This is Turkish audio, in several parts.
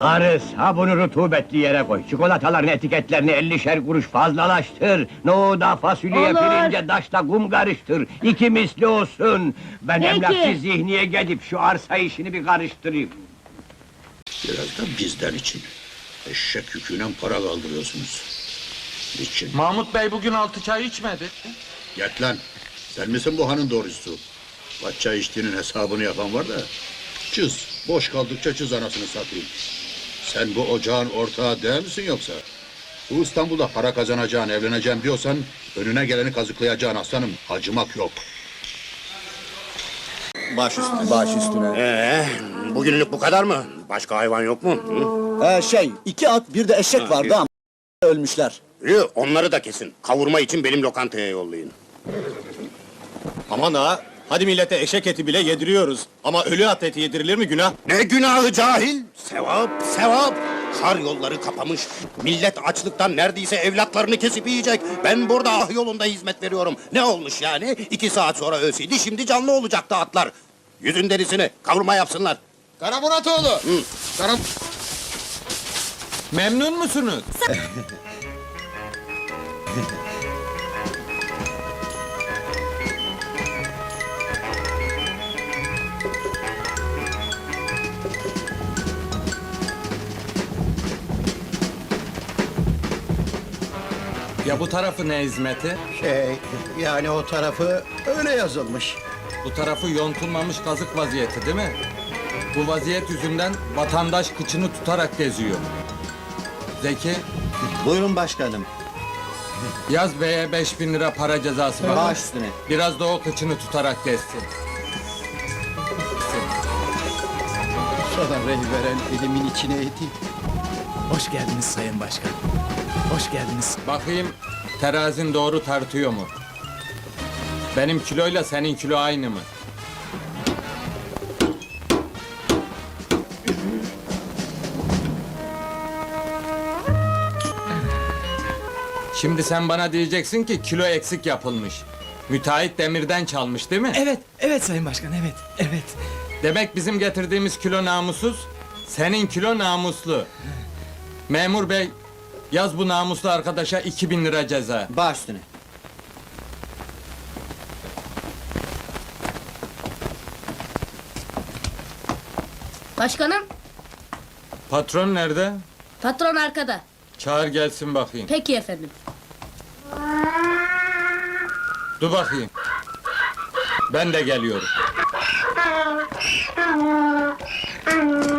Arı sabunu rutubetli yere koy. Çikolataların etiketlerini 50'şer kuruş fazlalaştır. Nohuda, fasulyeye, Olur. pirince, daşla kum karıştır. İki misli olsun. Ben Peki. emlakçı zihniye gidip şu arsa işini bir karıştırayım. Biraz da bizden için. Eşek yüküyle para kaldırıyorsunuz. Niçin? Mahmut Bey bugün altı çay içmedi. Yat lan. Sen misin bu hanın doğrusu? Kaç çay içtiğinin hesabını yapan var da. Çiz. Boş kaldıkça çiz anasını satayım. Sen bu ocağın ortağı değil misin yoksa? Bu İstanbul'da para kazanacağın, evleneceğim diyorsan... ...önüne geleni kazıklayacaksın aslanım. Acımak yok. Baş üstüne. Baş üstüne. Ee, bugünlük bu kadar mı? Başka hayvan yok mu? Hı? Ee, şey, iki at bir de eşek vardı ama ölmüşler. Yürü, onları da kesin. Kavurma için benim lokantaya yollayın. Aman ha, hadi millete eşek eti bile yediriyoruz. Ama ölü at eti yedirilir mi günah? Ne günahı cahil? Sevap, sevap. Kar yolları kapamış. Millet açlıktan neredeyse evlatlarını kesip yiyecek. Ben burada ah yolunda hizmet veriyorum. Ne olmuş yani? İki saat sonra ölseydi şimdi canlı olacaktı atlar. Yüzün derisini kavurma yapsınlar. Kara Muratoğlu! Kara... Memnun musunuz? Ya bu tarafı ne hizmeti? Şey, yani o tarafı öyle yazılmış. Bu tarafı yontulmamış kazık vaziyeti değil mi? Bu vaziyet yüzünden vatandaş kıçını tutarak geziyor. Zeki, Buyurun başkanım. yaz beye 5000 lira para cezası var. Baş üstüne. Biraz da o kıçını tutarak gezsin. Sana veren elimin içine eti. Hoş geldiniz Sayın Başkan. Hoş geldiniz. Bakayım terazin doğru tartıyor mu? Benim kiloyla senin kilo aynı mı? Şimdi sen bana diyeceksin ki kilo eksik yapılmış. Müteahhit demirden çalmış değil mi? Evet, evet Sayın Başkan, evet, evet. Demek bizim getirdiğimiz kilo namussuz, senin kilo namuslu. Memur bey, yaz bu namuslu arkadaşa 2000 lira ceza. Baş üstüne. Başkanım, Patron nerede? patron arkada. Çağır gelsin bakayım. Peki efendim. Dur bakayım. Ben de geliyorum.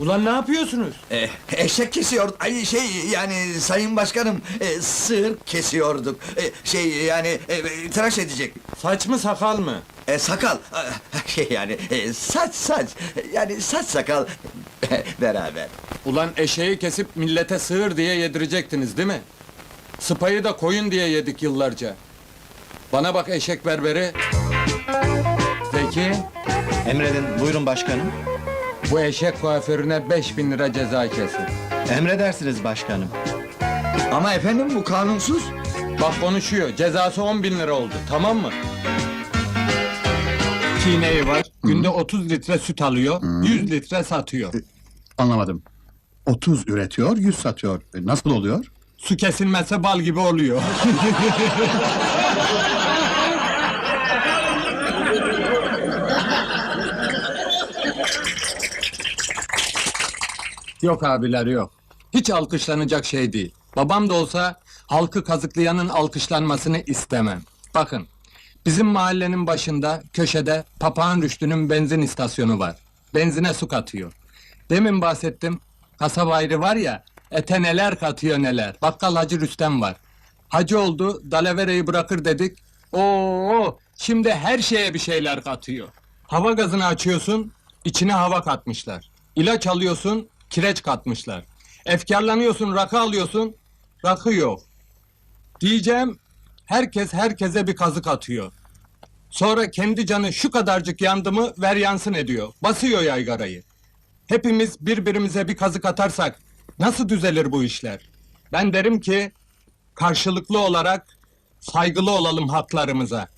Ulan ne yapıyorsunuz? E, eşek kesiyor, ay şey yani sayın başkanım e, sığır kesiyorduk. E, şey yani e, tıraş edecek. Saç mı sakal mı? E, sakal, e, şey yani e, saç saç, yani saç sakal beraber. Ulan eşeği kesip millete sığır diye yedirecektiniz değil mi? Sıpayı da koyun diye yedik yıllarca. Bana bak eşek berberi. Zeki, Emredin, buyurun başkanım. Bu eşek kuaförüne 5000 lira ceza kesin. Emredersiniz başkanım. Ama efendim bu kanunsuz. Bak konuşuyor, cezası 10 bin lira oldu, tamam mı? Çiğneği var, günde 30 litre süt alıyor, 100 litre satıyor. Anlamadım. 30 üretiyor, 100 satıyor. E, Nasıl oluyor? Su kesilmezse bal gibi oluyor. yok abiler yok. Hiç alkışlanacak şey değil. Babam da olsa halkı kazıklayanın alkışlanmasını istemem. Bakın, bizim mahallenin başında, köşede Papağan Rüştü'nün benzin istasyonu var. Benzine su katıyor. Demin bahsettim, kasaba ayrı var ya, ete neler katıyor neler. Bakkal Hacı Rüstem var. Hacı oldu, dalavereyi bırakır dedik. Oo, şimdi her şeye bir şeyler katıyor. Hava gazını açıyorsun, içine hava katmışlar. İlaç alıyorsun, kireç katmışlar. Efkarlanıyorsun, rakı alıyorsun, rakı yok. Diyeceğim, herkes herkese bir kazık atıyor. Sonra kendi canı şu kadarcık yandı mı ver yansın ediyor. Basıyor yaygarayı. Hepimiz birbirimize bir kazık atarsak nasıl düzelir bu işler? Ben derim ki Karşılıklı olarak saygılı olalım haklarımıza.